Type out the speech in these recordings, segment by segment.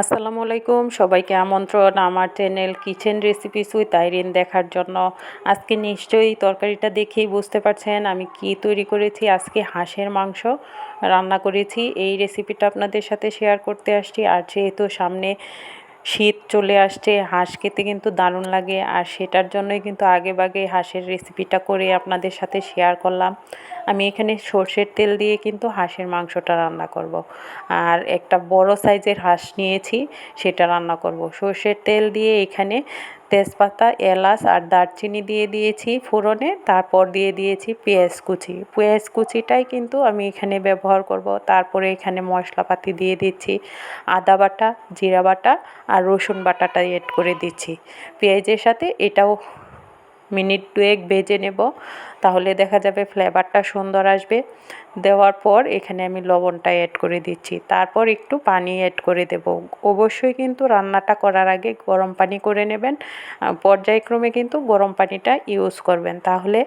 আসসালামু আলাইকুম। সবাইকে আমন্ত্রণ আমার চ্যানেল কিচেন রেসিপি সুই তাইরিন দেখার জন্য। আজকে নিশ্চয়ই তরকারিটা দেখেই বুঝতে পারছেন আমি কি তৈরি করেছি। আজকে হাঁসের মাংস রান্না করেছি। এই রেসিপিটা আপনাদের সাথে শেয়ার করতে আসছি। আর যেহেতু সামনে শীত চলে আসছে, হাঁস খেতে কিন্তু দারুণ লাগে আর সেটার জন্যই কিন্তু আগে বাগে হাঁসের রেসিপিটা করে আপনাদের সাথে শেয়ার করলাম আমি এখানে সর্ষের তেল দিয়ে কিন্তু হাঁসের মাংসটা রান্না করব। আর একটা বড় সাইজের হাঁস নিয়েছি, সেটা রান্না করব। সর্ষের তেল দিয়ে এখানে তেজপাতা, এলাচ আর দারচিনি দিয়ে দিয়েছি ফোড়নে। তারপর দিয়ে দিয়েছি পেঁয়াজ কুচি। পেঁয়াজ কুচিটাই কিন্তু আমি এখানে ব্যবহার করব। তারপরে এখানে মশলাপাতি দিয়ে দিচ্ছি আদা বাটা, জিরা বাটা আর রসুন বাটাটা এড করে দিচ্ছি। পেঁয়াজের সাথে এটাও মিনিট দুয়েক ভেজে নেব। তাহলে দেখা যাবে ফ্লেভারটা সুন্দর আসবে। দেওয়ার পর এখানে আমি লবণটা অ্যাড করে দিচ্ছি। তারপর একটু পানি অ্যাড করে দেব। অবশ্যই কিন্তু রান্নাটা করার আগে গরম পানি করে নেবেন। পর্যায়ক্রমে কিন্তু গরম পানিটা ইউজ করবেন। তাহলে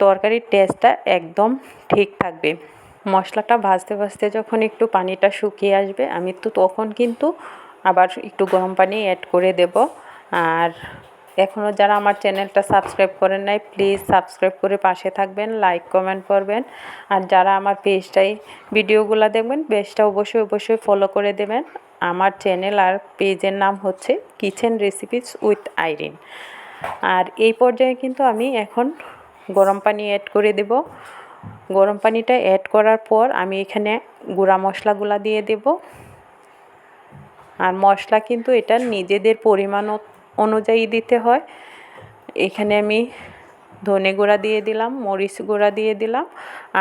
তরকারির টেস্টটা একদম ঠিক থাকবে। মশলাটা ভাজতে ভাজতে যখন একটু পানিটা শুকিয়ে আসবে, আমি তো তখন কিন্তু আবার একটু গরম পানি অ্যাড করে দেব। আর এখনও যারা আমার চ্যানেলটা সাবস্ক্রাইব করেন নাই প্লিজ সাবস্ক্রাইব করে পাশে থাকবেন লাইক কমেন্ট করবেন। আর যারা আমার পেজটাই, ভিডিওগুলো দেখবেন, পেজটা অবশ্যই অবশ্যই ফলো করে দেবেন। আমার চ্যানেল আর পেজের নাম হচ্ছে কিচেন রেসিপিস উইথ আইরিন আর এই পর্যায়ে কিন্তু আমি এখন গরম পানি অ্যাড করে দেব। গরম পানিটা অ্যাড করার পর আমি এখানে গুঁড়া মশলাগুলা দিয়ে দেব। আর মশলা কিন্তু এটা নিজেদের পরিমাণ অনুযায়ী দিতে হয়। এখানে আমি ধনে গুঁড়া দিয়ে দিলাম, মরিচ গুঁড়া দিয়ে দিলাম,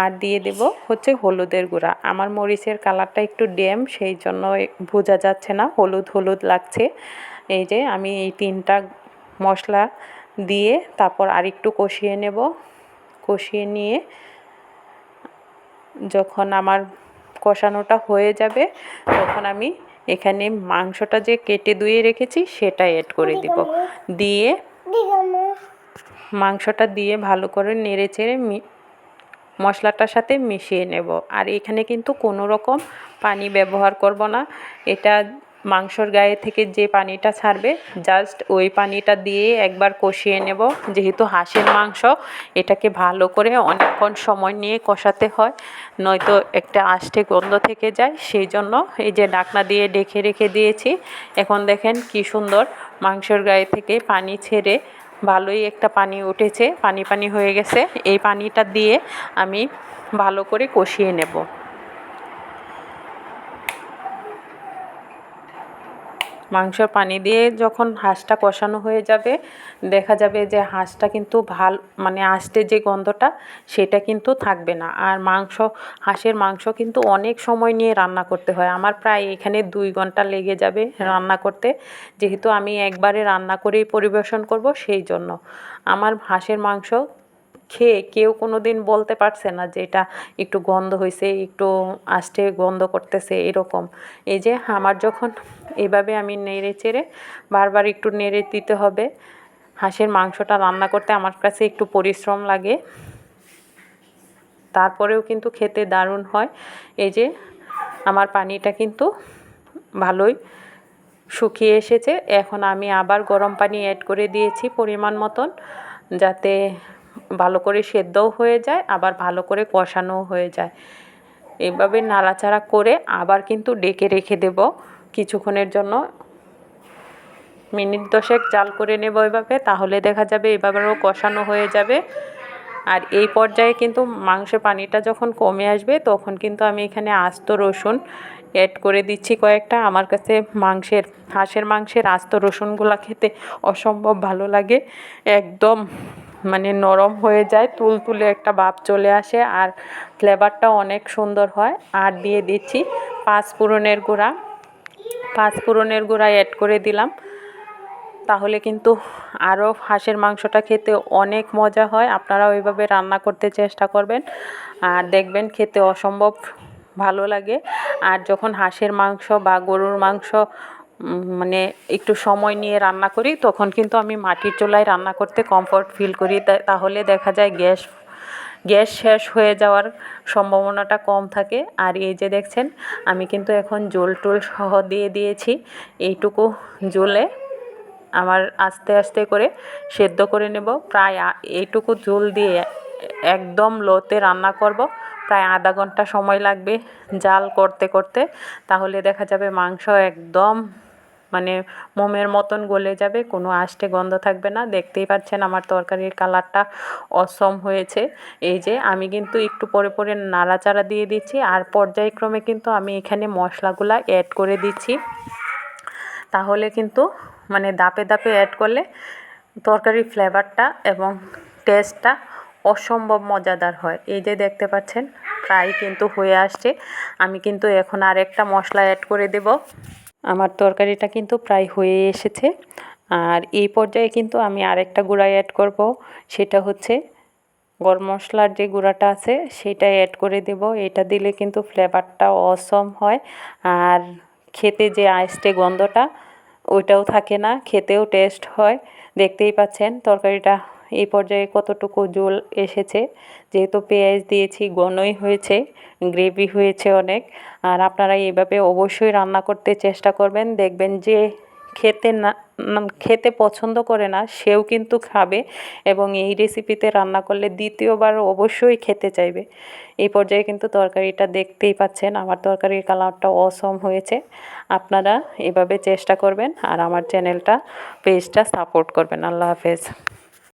আর দিয়ে দেব হচ্ছে হলুদের গুঁড়া। আমার মরিচের কালারটা একটু ড্যাম, সেই জন্য বোঝা যাচ্ছে না, হলুদ হলুদ লাগছে। এই যে আমি এই তিনটা মশলা দিয়ে তারপর আরেকটু কষিয়ে নেব। কষিয়ে নিয়ে যখন আমার কষানোটা হয়ে যাবে, তখন আমি এখানে মাংসটা যে কেটে ধুয়ে রেখেছি সেটা অ্যাড করে দিব। দিয়ে মাংসটা দিয়ে ভালো করে নেড়ে চেড়ে মশলাটার সাথে মিশিয়ে নেব। আর এখানে কিন্তু কোনো রকম পানি ব্যবহার করব না। এটা মাংসর গায়ে থেকে যে পানিটা ছাড়বে জাস্ট ওই পানিটা দিয়ে একবার কষিয়ে নেব। যেহেতু হাঁসের মাংস, এটাকে ভালো করে অনেকক্ষণ সময় নিয়ে কষাতে হয়, নয়তো একটা আষ্টে গন্ধ থেকে যায়। সেই জন্য এই যে ডাকনা দিয়ে ডেকে রেখে দিয়েছি। এখন দেখেন কি সুন্দর মাংসর গায়ে থেকে পানি ছেড়ে ভালোই একটা পানি উঠেছে, পানি পানি হয়ে গেছে। এই পানিটা দিয়ে আমি ভালো করে কষিয়ে নেব। মাংসর পানি দিয়ে যখন হাঁসটা কষানো হয়ে যাবে, দেখা যাবে যে হাঁসটা কিন্তু ভালো মানে আস্তে যে গন্ধটা, সেটা কিন্তু থাকবে না। আর মাংস, হাঁসের মাংস কিন্তু অনেক সময় নিয়ে রান্না করতে হয়। আমার প্রায় এখানে দুই ঘণ্টা লেগে যাবে রান্না করতে। যেহেতু আমি একবারে রান্না করেই পরিবেশন করব, সেই জন্য। আমার হাঁসের মাংস খেয়ে কেউ কোনো দিন বলতে পারছে না যে এটা একটু গন্ধ হয়েছে একটু আষ্টে গন্ধ করতেছে এরকম। এই যে আমার যখন এভাবে আমি নেড়ে চেড়ে বারবার একটু নেড়ে দিতে হবে, হাঁসের মাংসটা রান্না করতে আমার কাছে একটু পরিশ্রম লাগে। তারপরেও কিন্তু খেতে দারুণ হয়। এই যে আমার পানিটা কিন্তু ভালোই শুকিয়ে এসেছে। এখন আমি আবার গরম পানি অ্যাড করে দিয়েছি পরিমাণ মতন, যাতে ভালো করে সেদ্ধও হয়ে যায়, আবার ভালো করে কষানোও হয়ে যায়। এভাবে নাড়াচাড়া করে আবার কিন্তু ডেকে রেখে দেব কিছুক্ষণের জন্য। মিনিট দশেক জাল করে নেব এভাবে, তাহলে দেখা যাবে এভাবেও কষানো হয়ে যাবে। আর এই পর্যায়ে কিন্তু মাংসের পানিটা যখন কমে আসবে, তখন কিন্তু আমি এখানে আস্ত রসুন অ্যাড করে দিচ্ছি কয়েকটা। আমার কাছে মাংসের, হাঁসের মাংসের আস্ত রসুনগুলো খেতে অসম্ভব ভালো লাগে। একদম মানে নরম হয়ে যায়, তুলতুলে একটা ভাব চলে আসে আর ফ্লেভারটাও অনেক সুন্দর হয়। আর দিয়ে দিচ্ছি পাঁচ ফোড়নের গুঁড়া। পাঁচ ফোড়নের গুঁড়া অ্যাড করে দিলাম। তাহলে কিন্তু আরও হাঁসের মাংসটা খেতে অনেক মজা হয়। আপনারা ওইভাবে রান্না করতে চেষ্টা করবেন। আর দেখবেন খেতে অসম্ভব ভালো লাগে। আর যখন হাঁসের মাংস বা গরুর মাংস মানে একটু সময় নিয়ে রান্না করি, তখন কিন্তু আমি মাটির চুলায় রান্না করতে কমফর্ট ফিল করি। তাহলে দেখা যায় গ্যাস গ্যাস শেষ হয়ে যাওয়ার সম্ভাবনাটা কম থাকে। আর এই যে দেখছেন, আমি কিন্তু এখন জোল টোল সহ দিয়ে দিয়েছি। এইটুকু জোলে আমার আস্তে আস্তে করে সেদ্ধ করে নেব। প্রায় এইটুকু ঝোল দিয়ে একদম লোতে রান্না করব। প্রায় আধা ঘণ্টা সময় লাগবে জাল করতে করতে। তাহলে দেখা যাবে মাংস একদম মানে মোমের মতন গলে যাবে, কোনো আষ্টে গন্ধ থাকবে না। দেখতেই পাচ্ছেন আমার তরকারির কালারটা অসম হয়েছে। এই যে আমি কিন্তু একটু পরে পরে নাড়াচাড়া দিয়ে দিচ্ছি আর পর্যায়ক্রমে কিন্তু আমি এখানে মশলাগুলা অ্যাড করে দিচ্ছি। তাহলে কিন্তু মানে দাপে দাপে অ্যাড করলে তরকারির ফ্লেভারটা এবং টেস্টটা অসম্ভব মজাদার হয়। এই যে দেখতে পাচ্ছেন, প্রায় কিন্তু হয়ে আসছে। আমি কিন্তু এখন আরেকটা মশলা অ্যাড করে দেব। আমার তরকারিটা কিন্তু প্রায় হয়ে এসেছে। আর এই পর্যায়ে কিন্তু আমি আরেকটা গুঁড়া অ্যাড করব, সেটা হচ্ছে গরম মশলার যে গুঁড়াটা আছে, সেটা অ্যাড করে দেব। এটা দিলে কিন্তু ফ্লেভারটা অসম হয়। আর খেতে যে আইসটে গন্ধটা, ওইটাও থাকে না, খেতেও টেস্ট হয়। দেখতেই পাচ্ছেন, তরকারিটা এই পর্যায়ে কতটুকু জল এসেছে? যেহেতু পেঁয়াজ দিয়েছি, ঘনই হয়েছে, গ্রেভি হয়েছে অনেক। আর আপনারা এইভাবে অবশ্যই রান্না করতে চেষ্টা করবেন। দেখবেন যে খেতে না- খেতে পছন্দ করে না, সেও কিন্তু খাবে এবং এই রেসিপিতে রান্না করলে দ্বিতীয়বার অবশ্যই খেতে চাইবে। এই পর্যায়ে কিন্তু তরকারিটা দেখতেই পাচ্ছেন, আমার তরকারির কালারটা অসম হয়েছে। আপনারা এভাবে চেষ্টা করবেন আর আমার চ্যানেলটা, পেজটা সাপোর্ট করবেন। আল্লাহ হাফেজ।